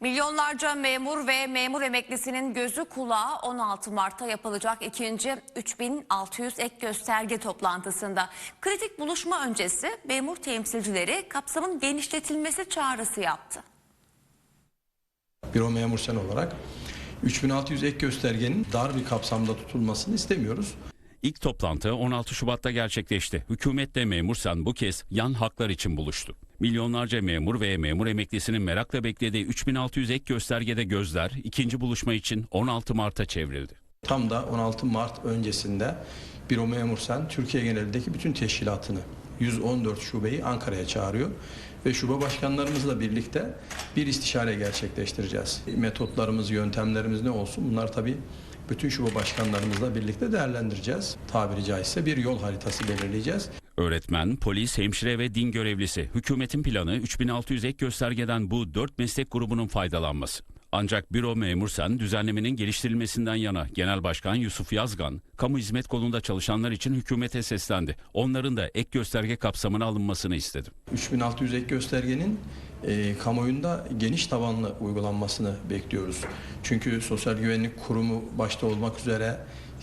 Milyonlarca memur ve memur emeklisinin gözü kulağı 16 Mart'ta yapılacak ikinci 3600 ek gösterge toplantısında. Kritik buluşma öncesi memur temsilcileri kapsamın genişletilmesi çağrısı yaptı. Büro memur sen olarak 3600 ek göstergenin dar bir kapsamda tutulmasını istemiyoruz. İlk toplantı 16 Şubat'ta gerçekleşti. Hükümetle memursan bu kez yan haklar için buluştu. Milyonlarca memur ve memur emeklisinin merakla beklediği 3600 ek göstergede gözler ikinci buluşma için 16 Mart'a çevrildi. Tam da 16 Mart öncesinde Büro memur sen Türkiye genelindeki bütün teşkilatını 114 şubeyi Ankara'ya çağırıyor ve şube başkanlarımızla birlikte bir istişare gerçekleştireceğiz. Metotlarımız, yöntemlerimiz ne olsun bunlar tabii bütün şube başkanlarımızla birlikte değerlendireceğiz. Tabiri caizse bir yol haritası belirleyeceğiz. Öğretmen, polis, hemşire ve din görevlisi. Hükümetin planı 3600 ek göstergeden bu 4 meslek grubunun faydalanması. Ancak büro memursan düzenlemenin geliştirilmesinden yana Genel Başkan Yusuf Yazgan, kamu hizmet kolunda çalışanlar için hükümete seslendi. Onların da ek gösterge kapsamına alınmasını istedi. 3600 ek göstergenin e, kamuoyunda geniş tabanlı uygulanmasını bekliyoruz. Çünkü Sosyal Güvenlik Kurumu başta olmak üzere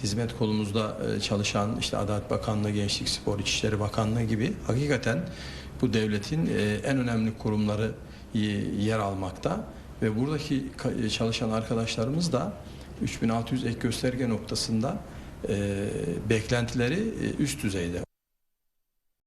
hizmet kolumuzda e, çalışan işte Adalet Bakanlığı, Gençlik Spor, İçişleri Bakanlığı gibi hakikaten bu devletin e, en önemli kurumları e, yer almakta ve buradaki e, çalışan arkadaşlarımız da 3600 ek gösterge noktasında e, beklentileri e, üst düzeyde.